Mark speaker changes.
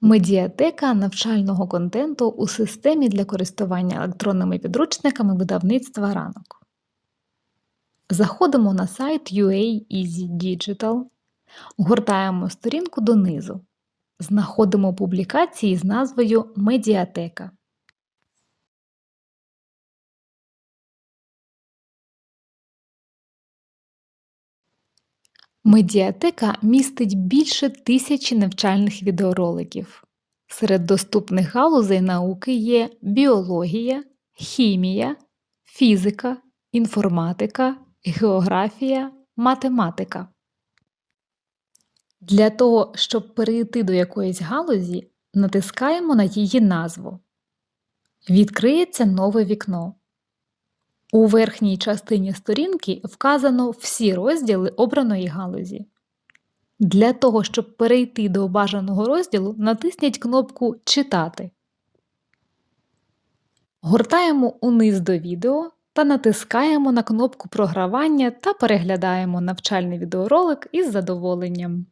Speaker 1: Медіатека навчального контенту у системі для користування електронними підручниками видавництва ранок. Заходимо на сайт UA Easy Digital, гортаємо сторінку донизу, знаходимо публікації з назвою Медіатека. Медіатека містить більше тисячі навчальних відеороликів. Серед доступних галузей науки є біологія, хімія, фізика, інформатика, географія, математика. Для того, щоб перейти до якоїсь галузі, натискаємо на її назву. Відкриється нове вікно. У верхній частині сторінки вказано всі розділи обраної галузі. Для того, щоб перейти до бажаного розділу, натисніть кнопку Читати. Гортаємо униз до відео та натискаємо на кнопку програвання та переглядаємо навчальний відеоролик із задоволенням.